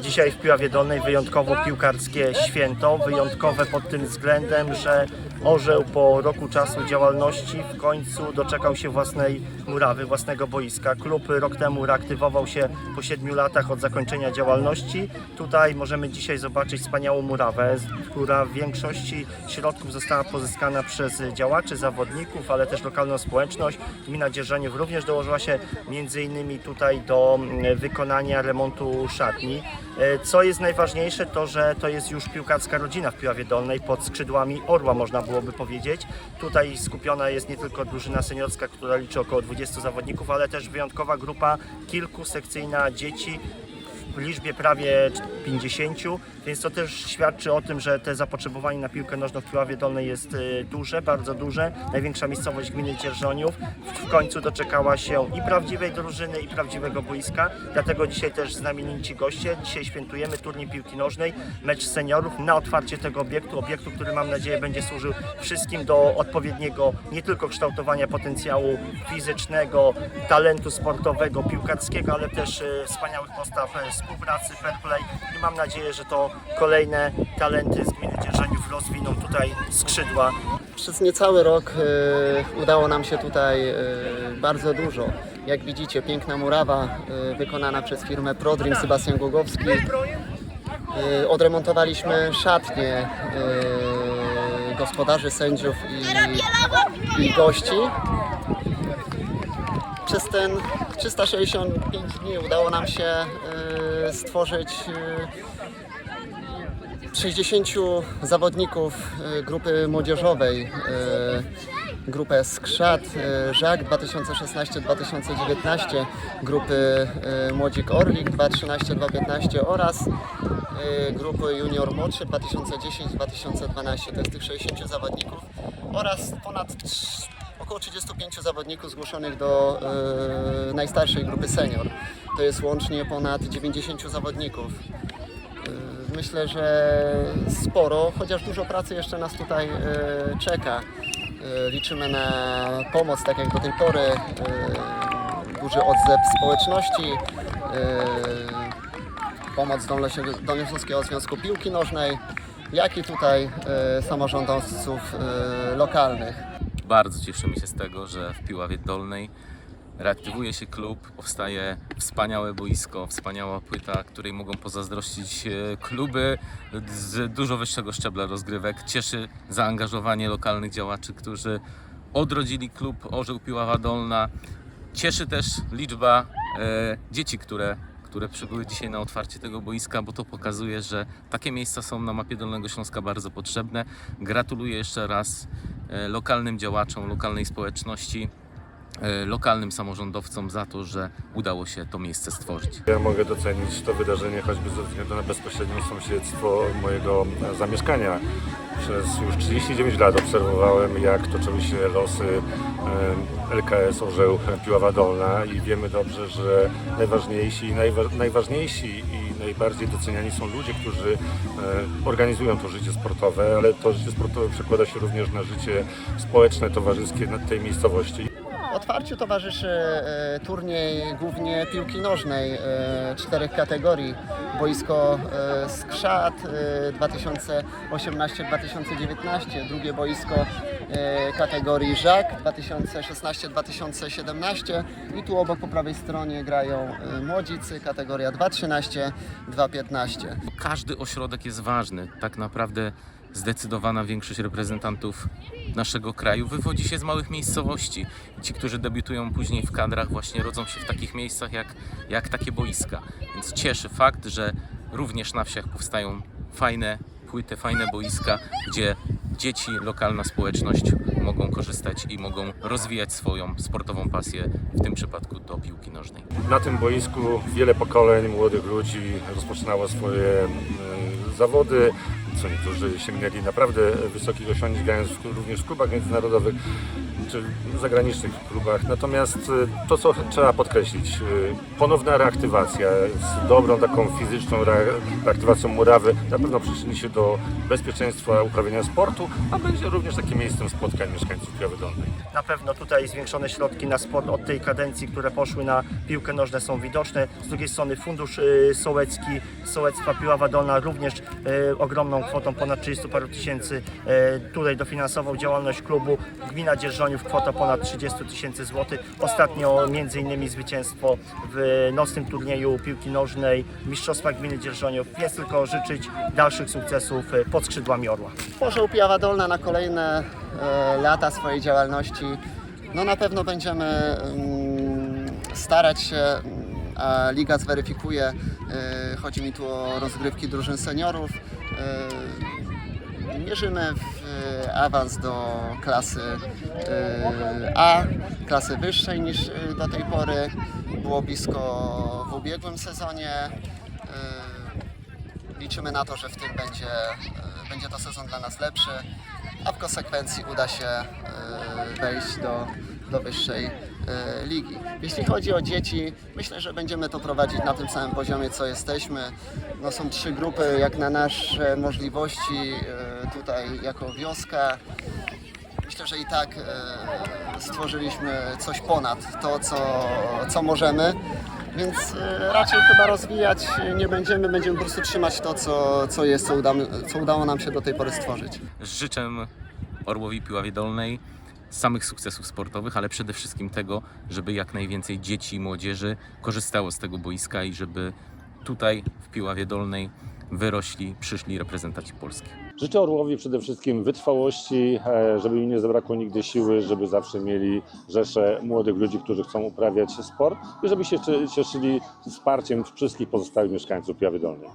Dzisiaj w Piławie Dolnej wyjątkowo piłkarskie święto, wyjątkowe pod tym względem, że Orzeł po roku czasu działalności w końcu doczekał się własnej murawy, własnego boiska. Klub rok temu reaktywował się po siedmiu latach od zakończenia działalności. Tutaj możemy dzisiaj zobaczyć wspaniałą murawę, która w większości środków została pozyskana przez działaczy, zawodników, ale też lokalną społeczność. Gmina Dzierżoniów również dołożyła się między innymi tutaj do wykonania remontu szatni. E, Co jest najważniejsze, to że to jest już piłkarska rodzina w Piławie Dolnej pod skrzydłami Orła, można byłoby powiedzieć. Tutaj skupiona jest nie tylko drużyna seniorska, która liczy około 20 zawodników, ale też wyjątkowa grupa kilkusekcyjna dzieci w liczbie prawie 50, więc to też świadczy o tym, że te zapotrzebowanie na piłkę nożną w Piławie Dolnej jest e, duże, bardzo duże. Największa miejscowość gminy Dzierżoniów w końcu doczekała się i prawdziwej drużyny, i prawdziwego boiska. Dlatego dzisiaj też znamienici goście. Dzisiaj świętujemy turniej piłki nożnej, mecz seniorów na otwarcie tego obiektu. Obiektu, który mam nadzieję będzie służył wszystkim do odpowiedniego nie tylko kształtowania potencjału fizycznego, talentu sportowego, piłkarskiego, ale też e, wspaniałych postaw e, współpracy, fair play i mam nadzieję, że to kolejne talenty z gminy Dzierżoniów rozwiną tutaj skrzydła Przez niecały rok e, udało nam się tutaj e, bardzo dużo. Jak widzicie, piękna murawa e, wykonana przez firmę Prodrim Sebastian Głogowski. E, odremontowaliśmy szatnie e, gospodarzy, sędziów i, i gości. Przez ten 365 dni udało nam się e, stworzyć e, 60 zawodników e, grupy młodzieżowej, e, grupę Skrzat, Żak 2016-2019, grupy Młodzik Orlik 2013-2015 oraz grupy Junior Młodszy 2010-2012. To jest tych 60 zawodników oraz ponad około 35 zawodników zgłoszonych do e, najstarszej grupy senior. To jest łącznie ponad 90 zawodników. Y, Myślę, że sporo, chociaż dużo pracy jeszcze nas tutaj y, czeka. Y, Liczymy na pomoc, tak jak do tej pory, y, duży odzew społeczności, y, pomoc Dolnośląskiego- Związku Piłki Nożnej, jak i tutaj y, samorządowców y, lokalnych. Bardzo cieszymy się z tego, że w Piławie Dolnej reaktywuje się klub, powstaje wspaniałe boisko, wspaniała płyta, której mogą pozazdrościć e, kluby z dużo wyższego szczebla rozgrywek. Cieszy zaangażowanie lokalnych działaczy, którzy odrodzili klub Orzeł Piława Dolna. Cieszy też liczba e, dzieci, które które przybyły dzisiaj na otwarcie tego boiska, bo to pokazuje, że takie miejsca są na mapie Dolnego Śląska bardzo potrzebne. Gratuluję jeszcze raz e, lokalnym działaczom, lokalnej społeczności, e, lokalnym samorządowcom za to, że udało się to miejsce stworzyć. Ja mogę docenić to wydarzenie choćby ze względu na bezpośrednie sąsiedztwo mojego e, zamieszkania. Przez już 39 lat obserwowałem, jak toczyły się losy LKS Orzeł Piława Dolna i wiemy dobrze, że najważniejsi, najwa, najważniejsi i najbardziej doceniani są ludzie, którzy organizują to życie sportowe, ale to życie sportowe przekłada się również na życie społeczne, towarzyskie tej miejscowości. Otwarciu towarzyszy e, turniej głównie piłki nożnej e, czterech kategorii. Boisko e, Skrzat e, 2018-2019, drugie boisko kategorii Żak 2016-2017 i tu obok po prawej stronie grają e, młodzicy kategoria 2-13-2-15. Każdy ośrodek jest ważny. Tak naprawdę zdecydowana większość reprezentantów naszego kraju wywodzi się z małych miejscowości. Ci, którzy debiutują później w kadrach, właśnie rodzą się w takich miejscach jak, jak takie boiska. Więc cieszy fakt, że również na wsiach powstają fajne płyty, fajne boiska, gdzie dzieci, lokalna społeczność mogą korzystać i mogą rozwijać swoją sportową pasję, w tym przypadku do piłki nożnej. Na tym boisku wiele pokoleń młodych ludzi rozpoczynało swoje e, zawody, co niektórzy sięgnęli naprawdę wysokich osiągnięć, grając również w klubach międzynarodowych. czy zagranicznych klubach. Natomiast e, to, co trzeba podkreślić, e, ponowna reaktywacja z dobrą taką fizyczną re- reaktywacją murawy na pewno przyczyni się do bezpieczeństwa uprawiania sportu, a będzie również takim miejscem spotkań mieszkańców Piawy Dolnej. Na pewno tutaj zwiększone środki na sport od tej kadencji, które poszły na piłkę nożne są widoczne. Z drugiej strony Fundusz y, Sołecki, Sołectwa Piława Dolna również y, ogromną kwotą ponad 30 paru tysięcy y, tutaj dofinansował działalność klubu. Gmina Dzierżoniów kwota ponad 30 tysięcy złotych. Ostatnio między innymi zwycięstwo w nocnym turnieju piłki nożnej Mistrzostwa Gminy Dzierżoniów. Jest tylko życzyć dalszych sukcesów y, pod skrzydłami Orła. Orzeł Piława Dolna na kolejne e, lata swojej działalności. No na pewno będziemy mm, starać się, mm, a Liga zweryfikuje, e, chodzi mi tu o rozgrywki drużyn seniorów. E, mierzymy w e, awans do klasy e, A, klasy wyższej niż do tej pory. Było blisko w ubiegłym sezonie. Liczymy na to, że w tym będzie, będzie to sezon dla nas lepszy, a w konsekwencji uda się wejść do, do wyższej e, ligi. Jeśli chodzi o dzieci, myślę, że będziemy to prowadzić na tym samym poziomie, co jesteśmy. No, są trzy grupy, jak na nasze możliwości e, tutaj jako wioska. Myślę, że i tak e, stworzyliśmy coś ponad to, co, co możemy. Więc raczej chyba rozwijać nie będziemy, będziemy po prostu trzymać to, co, co jest, co, co udało nam się do tej pory stworzyć. Życzę Orłowi Piławie Dolnej samych sukcesów sportowych, ale przede wszystkim tego, żeby jak najwięcej dzieci i młodzieży korzystało z tego boiska i żeby tutaj w Piławie Dolnej wyrośli, przyszli reprezentanci Polski. Życzę Orłowi przede wszystkim wytrwałości, e, żeby im nie zabrakło nigdy siły, żeby zawsze mieli rzesze młodych ludzi, którzy chcą uprawiać sport i żeby się cieszyli wsparciem wszystkich pozostałych mieszkańców Piawy Dolnej.